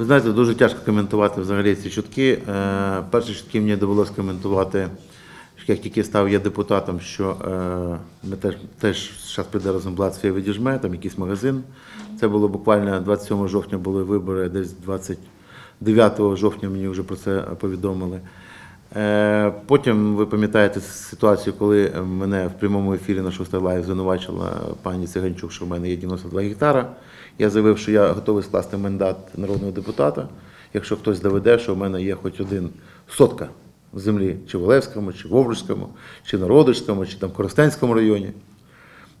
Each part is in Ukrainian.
Ви знаєте, дуже тяжко коментувати взагалі ці чутки. Е, Перші чутки мені довелося коментувати, як тільки став я депутатом, що е, ми теж, теж зараз піде разом свій відіжме, там якийсь магазин. Це було буквально 27 жовтня були вибори, десь 29 жовтня мені вже про це повідомили. Е, Потім ви пам'ятаєте ситуацію, коли мене в прямому ефірі на 6 лайв звинувачила пані Циганчук, що в мене є 92 гектара. Я заявив, що я готовий скласти мандат народного депутата, якщо хтось доведе, що в мене є хоч один сотка землі, чи в Олевському, чи в Овруцькому, чи в Народицькому, чи там в Коростенському районі.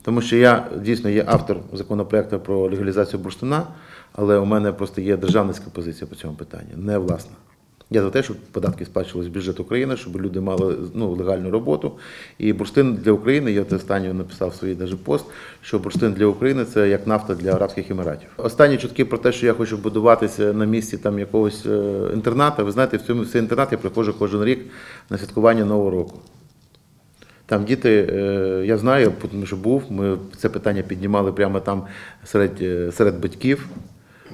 Тому що я дійсно є автор законопроекту про легалізацію бурштина, але у мене просто є державницька позиція по цьому питанню, не власна. Я за те, щоб податки сплачувалися в бюджет України, щоб люди мали ну, легальну роботу. І бурштин для України, я от останньо написав в своїй пост, що бурштин для України це як нафта для Арабських Еміратів. Останні чутки про те, що я хочу будуватися на місці там якогось е, інтерната. Ви знаєте, в цьому цей інтернат я приходжу кожен рік на святкування Нового року. Там діти, е, я знаю, тому що був, ми це питання піднімали прямо там серед, е, серед батьків,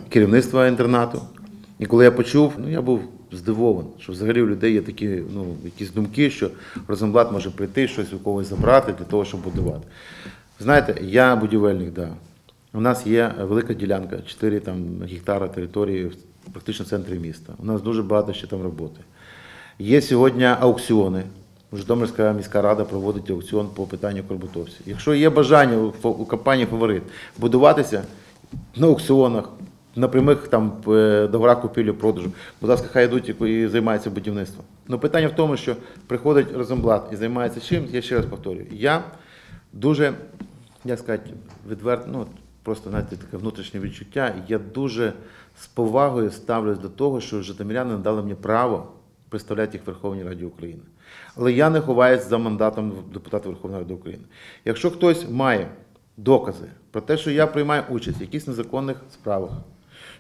керівництва інтернату. І коли я почув, ну я був здивований, що взагалі у людей є такі ну, якісь думки, що Розенблат може прийти, щось у когось забрати для того, щоб будувати. Знаєте, я будівельник, да. У нас є велика ділянка, 4 там, гектара території практично в центрі міста. У нас дуже багато ще там роботи. Є сьогодні аукціони. Житомирська міська рада проводить аукціон по питанню Корбутовців. Якщо є бажання у компанії фаворит будуватися на аукціонах, на прямих там е, договорах купівлі-продажу, будь ласка, хай йдуть і- займаються будівництвом. Ну питання в тому, що приходить Розенблат і займається чим, я ще раз повторюю. Я дуже, як сказати, відверто, ну, просто знаєте, таке внутрішнє відчуття. Я дуже з повагою ставлюсь до того, що житомиряни надали мені право представляти їх в Верховній Раді України. Але я не ховаюсь за мандатом депутата Верховної Ради України. Якщо хтось має докази про те, що я приймаю участь в якихось незаконних справах,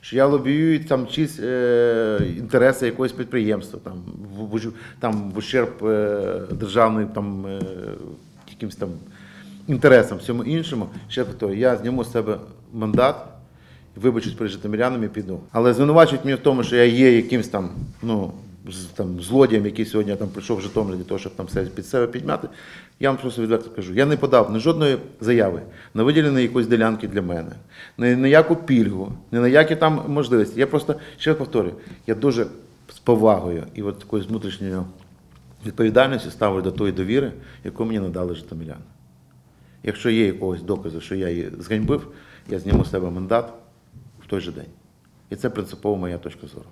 що я лобіюю там чись е, інтереси якогось підприємства, там, в, там, в ущерб е, державним там, е, якимсь там інтересам, всьому іншому, ще хто я зніму з себе мандат, вибачусь перед житомирянами і піду. Але звинувачують мене в тому, що я є якимсь там, ну, там, злодієм, який сьогодні там прийшов в Житомир для того, щоб там під себе підмяти. Я вам просто відверто кажу, я не подав ні жодної заяви на виділення якоїсь ділянки для мене, ні на яку пільгу, ні на які там можливості. Я просто ще раз повторюю, я дуже з повагою і от такою з внутрішньою відповідальністю ставлю до тої довіри, яку мені надали житомиряни. Якщо є якогось доказу, що я її зганьбив, я зніму з себе мандат в той же день. І це принципово моя точка зору.